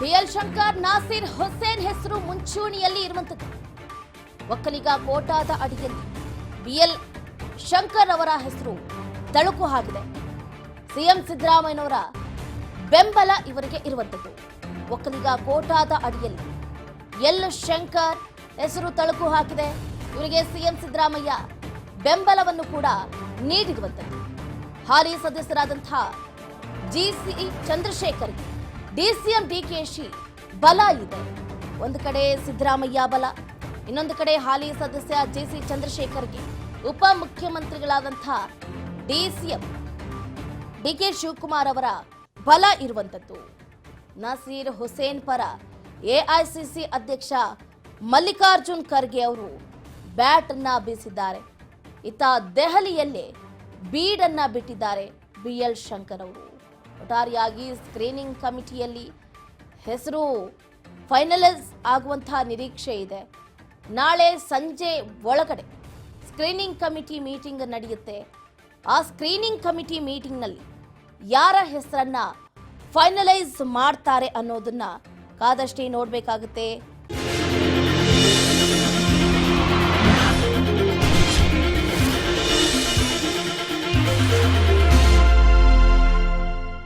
B L Shankar Nasir Hussain ಹೆಸರು ಮುಂಚೂಣಿಯಲ್ಲಿ ಇರುವಂತದ್ದು ಒಕ್ಕಲಿಗ ಕೋಟಾದ ಅಡಿಯಲ್ಲಿ ಬಿಎಲ್ ಶಂಕರ್ ಅವರ ಹೆಸರು ತಳುಕು ಹಾಕಿದೆ. ಸಿಎಂ ಸಿದ್ದರಾಮಯ್ಯನವರ ಬೆಂಬಲ ಇವರಿಗೆ ಇರುವಂತದ್ದು ಒಕ್ಕಲಿಗ ಕೋಟಾದ ಅಡಿಯಲ್ಲಿ ಎಲ್ ಶಂಕರ್ ಹೆಸರು ತಳುಕು ಹಾಕಿದೆ. ಇವರಿಗೆ ಸಿಎಂ ಸಿದ್ದರಾಮಯ್ಯ ಬೆಂಬಲವನ್ನು ಕೂಡ ನೀಡಿರುವಂತದ್ದು ಹಾಲಿ ಸದಸ್ಯರಾದಂತಹ ಜಿಸಿ ಚಂದ್ರಶೇಖರ್ಗೆ ಡಿಸಿಎಂ ಡಿಕೆಶಿ, ಬಲ ಇದೆ. ಒಂದು ಕಡೆ ಸಿದ್ದರಾಮಯ್ಯ ಬಲ, ಇನ್ನೊಂದು ಕಡೆ ಹಾಲಿ ಸದಸ್ಯ ಜೆಸಿ ಚಂದ್ರಶೇಖರ್ಗೆ ಉಪ ಮುಖ್ಯಮಂತ್ರಿಗಳಾದಂತಹ ಡಿಸಿಎಂ ಡಿಕೆ ಶಿವಕುಮಾರ್ ಅವರ ಬಲ ಇರುವಂಥದ್ದು. ನಸೀರ್ ಹುಸೇನ್ ಪರ ಎಐಸಿಸಿ ಅಧ್ಯಕ್ಷ ಮಲ್ಲಿಕಾರ್ಜುನ್ ಖರ್ಗೆ ಅವರು ಬ್ಯಾಟ್ ಅನ್ನ ಬೀಸಿದ್ದಾರೆ. ಇತ್ತ ದೆಹಲಿಯಲ್ಲೇ ಬೀಡನ್ನ ಬಿಟ್ಟಿದ್ದಾರೆ ಬಿಎಲ್ ಶಂಕರ್ ಅವರು. ಒಟ್ಟಾರೆಯಾಗಿ ಸ್ಕ್ರೀನಿಂಗ್ ಕಮಿಟಿಯಲ್ಲಿ ಹೆಸರು ಫೈನಲೈಸ್ ಆಗುವಂತಹ ನಿರೀಕ್ಷೆ ಇದೆ. ನಾಳೆ ಸಂಜೆ ಒಳಗಡೆ ಸ್ಕ್ರೀನಿಂಗ್ ಕಮಿಟಿ ಮೀಟಿಂಗ್ ನಡೆಯುತ್ತೆ. ಆ ಸ್ಕ್ರೀನಿಂಗ್ ಕಮಿಟಿ ಮೀಟಿಂಗ್ನಲ್ಲಿ ಯಾರ ಹೆಸರನ್ನ ಫೈನಲೈಸ್ ಮಾಡ್ತಾರೆ ಅನ್ನೋದನ್ನ ಕಾದಷ್ಟೇ ನೋಡಬೇಕಾಗುತ್ತೆ.